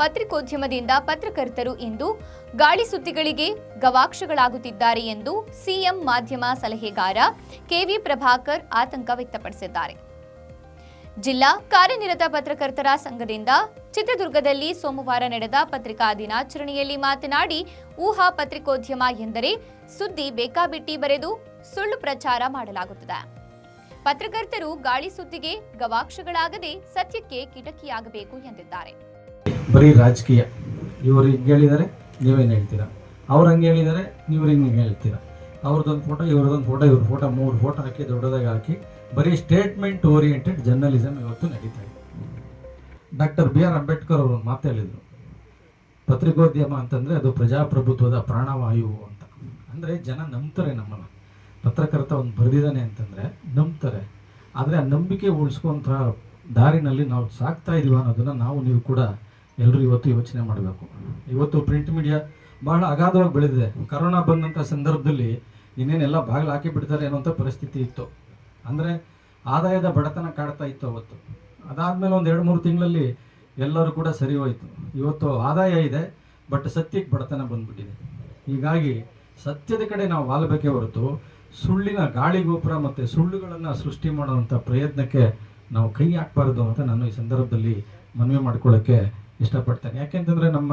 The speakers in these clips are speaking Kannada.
ಪತ್ರಿಕೋದ್ಯಮದಿಂದ ಪತ್ರಕರ್ತರು ಇಂದು ಗಾಳಿ ಸುದ್ದಿಗಳಿಗೆ ಗವಾಕ್ಷಗಳಾಗುತ್ತಿದ್ದಾರೆ ಎಂದು ಸಿಎಂ ಮಾಧ್ಯಮ ಸಲಹೆಗಾರ ಕೆವಿ ಪ್ರಭಾಕರ್ ಆತಂಕ ವ್ಯಕ್ತಪಡಿಸಿದ್ದಾರೆ. ಜಿಲ್ಲಾ ಕಾರ್ಯನಿರತ ಪತ್ರಕರ್ತರ ಸಂಘದಿಂದ ಚಿತ್ರದುರ್ಗದಲ್ಲಿ ಸೋಮವಾರ ನಡೆದ ಪತ್ರಿಕಾ ದಿನಾಚರಣೆಯಲ್ಲಿ ಮಾತನಾಡಿ, ಊಹಾ ಪತ್ರಿಕೋದ್ಯಮ ಎಂದರೆ ಸುದ್ದಿ ಬೇಕಾಬಿಟ್ಟಿ ಬರೆದು ಸುಳ್ಳು ಪ್ರಚಾರ ಮಾಡಲಾಗುತ್ತದೆ. ಪತ್ರಕರ್ತರು ಗಾಳಿ ಸುದ್ದಿಗೆ ಗವಾಕ್ಷಗಳಾಗದೆ ಸತ್ಯಕ್ಕೆ ಕಿಟಕಿಯಾಗಬೇಕು ಎಂದಿದ್ದಾರೆ. ಬರೀ ರಾಜಕೀಯ. ಇವರು ಹಿಂಗೆ ಹೇಳಿದ್ದಾರೆ ನೀವೇನು ಹೇಳ್ತೀರಾ? ಅವ್ರು ಹಂಗೆ ಹೇಳಿದ್ದಾರೆ ನೀವು ಹಿಂಗೆ ಹೇಳ್ತೀರಾ? ಅವ್ರದ್ದೊಂದು ಫೋಟೋ ಇವ್ರದ್ದೊಂದು ಫೋಟೋ ಇವ್ರ ಫೋಟೋ ಮೂರು ಫೋಟೋ ಹಾಕಿ, ದೊಡ್ಡದಾಗಿ ಹಾಕಿ, ಬರೀ ಸ್ಟೇಟ್ಮೆಂಟ್ ಓರಿಯೆಂಟೆಡ್ ಜರ್ನಲಿಸಮ್ ಇವತ್ತು ನಡೀತಾ ಇದೆ. ಡಾಕ್ಟರ್ ಬಿ ಆರ್ ಅಂಬೇಡ್ಕರ್ ಅವರು ಮಾತು ಹೇಳಿದರು. ಪತ್ರಿಕೋದ್ಯಮ ಅಂತಂದರೆ ಅದು ಪ್ರಜಾಪ್ರಭುತ್ವದ ಪ್ರಾಣವಾಯು ಅಂತ. ಅಂದರೆ ಜನ ನಂಬ್ತಾರೆ ನಮ್ಮನ್ನು. ಪತ್ರಕರ್ತ ಒಂದು ಬರೆದಿದ್ದಾನೆ ಅಂತಂದರೆ ನಂಬ್ತಾರೆ. ಆದರೆ ಆ ನಂಬಿಕೆ ಉಳಿಸ್ಕೊಂಥ ದಾರಿನಲ್ಲಿ ನಾವು ಸಾಕ್ತಾ ಇದೀವ ಅನ್ನೋದನ್ನು ನಾವು, ನೀವು ಕೂಡ ಎಲ್ಲರೂ ಇವತ್ತು ಯೋಚನೆ ಮಾಡಬೇಕು. ಇವತ್ತು ಪ್ರಿಂಟ್ ಮೀಡಿಯಾ ಬಹಳ ಅಗಾಧವಾಗಿ ಬೆಳೆದಿದೆ. ಕರೋನಾ ಬಂದಂಥ ಸಂದರ್ಭದಲ್ಲಿ ಇನ್ನೇನೆಲ್ಲ ಬಾಗಿಲು ಹಾಕಿ ಬಿಡ್ತಾರೆ ಅನ್ನೋಂಥ ಪರಿಸ್ಥಿತಿ ಇತ್ತು. ಅಂದರೆ ಆದಾಯದ ಬಡತನ ಕಾಡ್ತಾ ಇತ್ತು ಅವತ್ತು. ಅದಾದಮೇಲೆ ಒಂದು ಎರಡು ಮೂರು ತಿಂಗಳಲ್ಲಿ ಎಲ್ಲರೂ ಕೂಡ ಸರಿ ಹೋಯಿತು. ಇವತ್ತು ಆದಾಯ ಇದೆ, ಬಟ್ ಸತ್ಯಕ್ಕೆ ಬಡತನ ಬಂದ್ಬಿಟ್ಟಿದೆ. ಹೀಗಾಗಿ ಸತ್ಯದ ಕಡೆ ನಾವು ವಾಲಬೇಕೇ ಹೊರತು ಸುಳ್ಳಿನ ಗಾಳಿ ಗೋಪುರ ಮತ್ತು ಸುಳ್ಳುಗಳನ್ನು ಸೃಷ್ಟಿ ಮಾಡುವಂಥ ಪ್ರಯತ್ನಕ್ಕೆ ನಾವು ಕೈ ಹಾಕಬಾರ್ದು ಅಂತ ನಾನು ಈ ಸಂದರ್ಭದಲ್ಲಿ ಮನವಿ ಮಾಡ್ಕೊಳ್ಳೋಕ್ಕೆ ಇಷ್ಟಪಡ್ತೇನೆ. ಯಾಕೆಂತಂದರೆ ನಮ್ಮ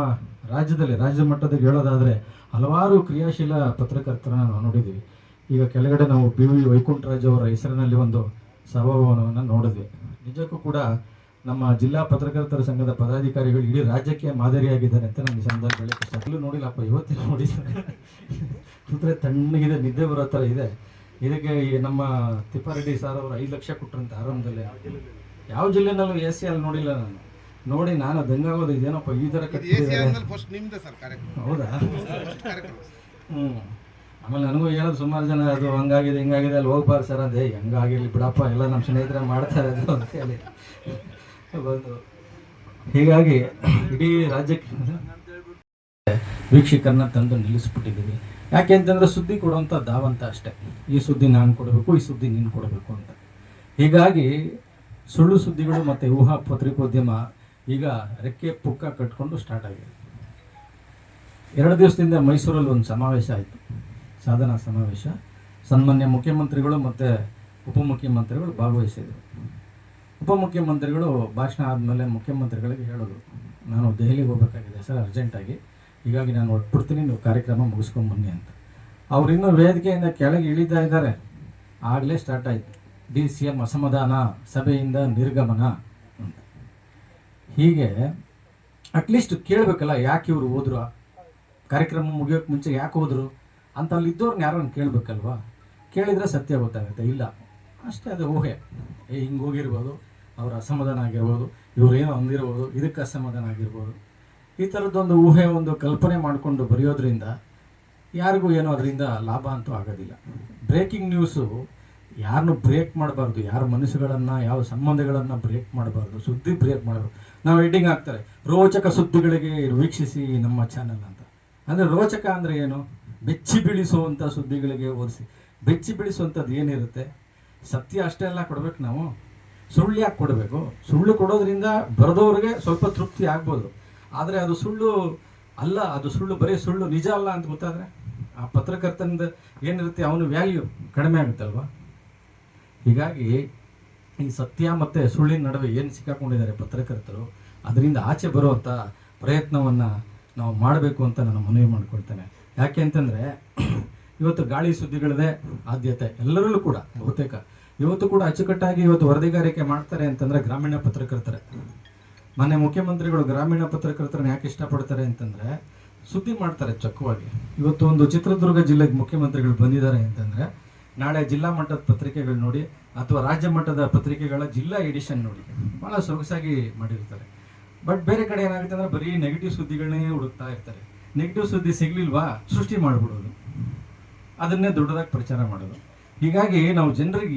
ರಾಜ್ಯದಲ್ಲಿ, ರಾಜ್ಯ ಮಟ್ಟದಲ್ಲಿ ಹೇಳೋದಾದರೆ ಹಲವಾರು ಕ್ರಿಯಾಶೀಲ ಪತ್ರಕರ್ತರನ್ನ ನಾವು ನೋಡಿದ್ದೀವಿ. ಈಗ ಕೆಳಗಡೆ ನಾವು ಬಿ ವಿ ವೈಕುಂಠರಾಜ್ ಅವರ ಹೆಸರಿನಲ್ಲಿ ಒಂದು ಸಭಾಭವನವನ್ನು ನೋಡಿದ್ವಿ. ನಿಜಕ್ಕೂ ಕೂಡ ನಮ್ಮ ಜಿಲ್ಲಾ ಪತ್ರಕರ್ತರ ಸಂಘದ ಪದಾಧಿಕಾರಿಗಳು ಇಡೀ ರಾಜ್ಯಕ್ಕೆ ಮಾದರಿಯಾಗಿದ್ದಾರೆ ಅಂತ ನಮ್ಗೆ ಸಂದರ್ಭದಲ್ಲಿ ಎಲ್ಲೂ ನೋಡಿಲ್ಲಪ್ಪ ಇವತ್ತೇ ನೋಡಿದ್ದಾರೆ ಕೂತ್ರೆ ತಣ್ಣಗಿದೆ ನಿದ್ದೆ ಬರೋ ಥರ ಇದೆ. ಇದಕ್ಕೆ ನಮ್ಮ ತಿಪ್ಪಾರೆಡ್ಡಿ ಸರ್ ಅವರು ಐದು ಲಕ್ಷ ಕೊಟ್ಟರಂತ ಆರಂಭದಲ್ಲಿ. ಯಾವ ಜಿಲ್ಲೆನಲ್ಲೂ ಎ ಸಿ ಅಲ್ಲಿ ನೋಡಿಲ್ಲ ನಾನು. ನೋಡಿ ನಾನು ದಂಗಾಗೋದು ಇದೇನಪ್ಪ ಈ ಥರ ಹೌದಾ? ಹ್ಞೂ ಆಮೇಲೆ ನನಗೂ ಹೇಳೋದು ಸುಮಾರು ಜನ ಅದು ಹಂಗಾಗಿದೆ ಹಿಂಗಾಗಿದೆ ಅಲ್ಲಿ ಹೋಗ್ಬಾರ್ದು ಸರ್ ಅದೇ. ಹಂಗಾಗಿರ್ಲಿ ಬಿಡಪ್ಪ ಎಲ್ಲ ನಮ್ಮ ಸ್ನೇಹಿತರೆ ಮಾಡ್ತಾರೆ ಅದು ಅಂತ ಹೇಳಿ. ಹೀಗಾಗಿ ಇಡೀ ರಾಜ್ಯಕ್ಕೆ ವೀಕ್ಷಕರನ್ನ ತಂದು ನಿಲ್ಲಿಸ್ಬಿಟ್ಟಿದ್ದೀವಿ. ಯಾಕೆ ಅಂತಂದ್ರೆ ಸುದ್ದಿ ಕೊಡುವಂಥ ದಾವಂತ ಅಷ್ಟೇ. ಈ ಸುದ್ದಿ ನಾನು ಕೊಡಬೇಕು, ಈ ಸುದ್ದಿ ನೀನು ಕೊಡಬೇಕು ಅಂತ. ಹೀಗಾಗಿ ಸುಳ್ಳು ಸುದ್ದಿಗಳು ಮತ್ತು ಊಹಾ ಪತ್ರಿಕೋದ್ಯಮ ಈಗ ರೆಕ್ಕೆ ಪುಕ್ಕ ಕಟ್ಕೊಂಡು ಸ್ಟಾರ್ಟ್ ಆಗಿದೆ. ಎರಡು ದಿವಸದಿಂದ ಮೈಸೂರಲ್ಲಿ ಒಂದು ಸಮಾವೇಶ ಆಯಿತು. ಸಾಧನಾ ಸಮಾವೇಶ. ಸನ್ಮಾನ್ಯ ಮುಖ್ಯಮಂತ್ರಿಗಳು ಮತ್ತು ಉಪಮುಖ್ಯಮಂತ್ರಿಗಳು ಭಾಗವಹಿಸಿದರು. ಉಪಮುಖ್ಯಮಂತ್ರಿಗಳು ಭಾಷಣ ಆದಮೇಲೆ ಮುಖ್ಯಮಂತ್ರಿಗಳಿಗೆ ಹೇಳೋದು. ನಾನು ದೆಹಲಿಗೆ ಹೋಗಬೇಕಾಗಿದೆ ಸರ್, ಅರ್ಜೆಂಟಾಗಿ. ಹೀಗಾಗಿ ನಾನು ಹೊಟ್ಬಿಡ್ತೀನಿ ನೀವು ಕಾರ್ಯಕ್ರಮ ಮುಗಿಸ್ಕೊಂಡು ಬನ್ನಿ ಅಂತ. ಅವ್ರು ಇನ್ನೂ ವೇದಿಕೆಯಿಂದ ಕೆಳಗೆ ಇಳಿತಾ ಇದ್ದಾರೆ. ಆಗಲೇ ಸ್ಟಾರ್ಟ್ ಆಯಿತು. ಡಿ ಸಿ ಎಂ ಅಸಮಾಧಾನ, ಸಭೆಯಿಂದ ನಿರ್ಗಮನ ಅಂತ. ಹೀಗೆ ಅಟ್ಲೀಸ್ಟ್ ಕೇಳಬೇಕಲ್ಲ, ಯಾಕೆ ಇವರು ಹೋದ್ರು? ಕಾರ್ಯಕ್ರಮ ಮುಗಿಯೋಕೆ ಮುಂಚೆ ಯಾಕೆ ಹೋದರು? ಅಂತ ಅಲ್ಲಿ ಇದ್ದವ್ರನ್ನ ಯಾರನ್ನು ಕೇಳಬೇಕಲ್ವಾ? ಕೇಳಿದರೆ ಸತ್ಯ ಗೊತ್ತಾಗುತ್ತೆ. ಇಲ್ಲ, ಅಷ್ಟೇ ಅದು ಊಹೆ. ಏ, ಹಿಂಗೆ ಹೋಗಿರ್ಬೋದು. ಅವ್ರ ಅಸಮಾಧಾನ ಆಗಿರ್ಬೋದು ಇವರೇನು ಅಂದಿರ್ಬೋದು, ಇದಕ್ಕೆ ಅಸಮಾಧಾನ ಆಗಿರ್ಬೋದು. ಈ ಥರದ್ದೊಂದು ಊಹೆ ಒಂದು ಕಲ್ಪನೆ ಮಾಡಿಕೊಂಡು ಬರೆಯೋದ್ರಿಂದ ಯಾರಿಗೂ ಏನೋ ಅದರಿಂದ ಲಾಭ ಅಂತೂ ಆಗೋದಿಲ್ಲ. ಬ್ರೇಕಿಂಗ್ ನ್ಯೂಸು ಯಾರನ್ನು ಬ್ರೇಕ್ ಮಾಡಬಾರ್ದು, ಯಾರ ಮನಸ್ಸುಗಳನ್ನು, ಯಾವ ಸಂಬಂಧಗಳನ್ನು ಬ್ರೇಕ್ ಮಾಡಬಾರ್ದು, ಸುದ್ದಿ ಬ್ರೇಕ್ ಮಾಡಬಾರ್ದು. ನಾವು ಎಡಿಂಗ್ ಹಾಕ್ತಾರೆ, ರೋಚಕ ಸುದ್ದಿಗಳಿಗೆ ವೀಕ್ಷಿಸಿ ನಮ್ಮ ಚಾನಲ್ ಅಂತ. ಅಂದರೆ ರೋಚಕ ಅಂದರೆ ಏನು? ಬೆಚ್ಚಿ ಬೀಳಿಸುವಂಥ ಸುದ್ದಿಗಳಿಗೆ ಓದಿಸಿ ಬೆಚ್ಚಿ ಬೀಳಿಸುವಂಥದ್ದು ಏನಿರುತ್ತೆ? ಸತ್ಯ ಅಷ್ಟೇ ಎಲ್ಲ ಕೊಡ್ಬೇಕು ನಾವು. ಸುಳ್ಳು ಯಾಕೆ ಕೊಡಬೇಕು? ಸುಳ್ಳು ಕೊಡೋದ್ರಿಂದ ಬರೆದವ್ರಿಗೆ ಸ್ವಲ್ಪ ತೃಪ್ತಿ ಆಗ್ಬೋದು. ಆದರೆ ಅದು ಸುಳ್ಳು ಅಲ್ಲ, ಅದು ಸುಳ್ಳು ಬರೀ ಸುಳ್ಳು ನಿಜ ಅಲ್ಲ ಅಂತ ಗೊತ್ತಾದರೆ ಆ ಪತ್ರಕರ್ತನಿಂದ ಏನಿರುತ್ತೆ, ಅವನ ವ್ಯಾಲ್ಯೂ ಕಡಿಮೆ ಆಗುತ್ತಲ್ವ? ಹೀಗಾಗಿ ಈ ಸತ್ಯ ಮತ್ತು ಸುಳ್ಳಿನ ನಡುವೆ ಏನು ಸಿಕ್ಕಾಕೊಂಡಿದ್ದಾರೆ ಪತ್ರಕರ್ತರು, ಅದರಿಂದ ಆಚೆ ಬರುವಂಥ ಪ್ರಯತ್ನವನ್ನು ನಾವು ಮಾಡಬೇಕು ಅಂತ ನಾನು ಮನವಿ ಮಾಡಿಕೊಳ್ತೇನೆ. ಯಾಕೆ ಅಂತಂದರೆ, ಇವತ್ತು ಗಾಳಿ ಸುದ್ದಿಗಳದೇ, ಆದ್ಯತೆ ಎಲ್ಲರಲ್ಲೂ ಕೂಡ ಬಹುತೇಕ. ಇವತ್ತು ಕೂಡ ಅಚ್ಚುಕಟ್ಟಾಗಿ ಇವತ್ತು ವರದಿಗಾರಿಕೆ ಮಾಡ್ತಾರೆ ಅಂತಂದ್ರೆ ಗ್ರಾಮೀಣ ಪತ್ರಕರ್ತರೆ. ಮೊನ್ನೆ ಮುಖ್ಯಮಂತ್ರಿಗಳು ಗ್ರಾಮೀಣ ಪತ್ರಕರ್ತರನ್ನ ಯಾಕೆ ಇಷ್ಟಪಡ್ತಾರೆ ಅಂತಂದ್ರೆ ಸುದ್ದಿ ಮಾಡ್ತಾರೆ ಚೊಕ್ಕವಾಗಿ. ಇವತ್ತು ಒಂದು ಚಿತ್ರದುರ್ಗ ಜಿಲ್ಲೆಗೆ ಮುಖ್ಯಮಂತ್ರಿಗಳು ಬಂದಿದ್ದಾರೆ ಅಂತಂದ್ರೆ ನಾಳೆ ಜಿಲ್ಲಾ ಮಟ್ಟದ ಪತ್ರಿಕೆಗಳು ನೋಡಿ ಅಥವಾ ರಾಜ್ಯ ಮಟ್ಟದ ಪತ್ರಿಕೆಗಳ ಜಿಲ್ಲಾ ಎಡಿಷನ್ ನೋಡಿ. ಭಾಳ ಸೊಗಸಾಗಿ ಮಾಡಿರ್ತಾರೆ. ಬಟ್ ಬೇರೆ ಕಡೆ ಏನಾಗುತ್ತೆ ಅಂದ್ರೆ ಬರೀ ನೆಗೆಟಿವ್ ಸುದ್ದಿಗಳನ್ನೇ ಹುಡುಕ್ತಾ ಇರ್ತಾರೆ. ನೆಗೆಟಿವ್ ಸುದ್ದಿ ಸಿಗ್ಲಿಲ್ವಾ? ಸೃಷ್ಟಿ ಮಾಡಿಬಿಡೋದು. ಅದನ್ನೇ ದೊಡ್ಡದಾಗಿ ಪ್ರಚಾರ ಮಾಡೋದು. ಹೀಗಾಗಿ ನಾವು ಜನರಿಗೆ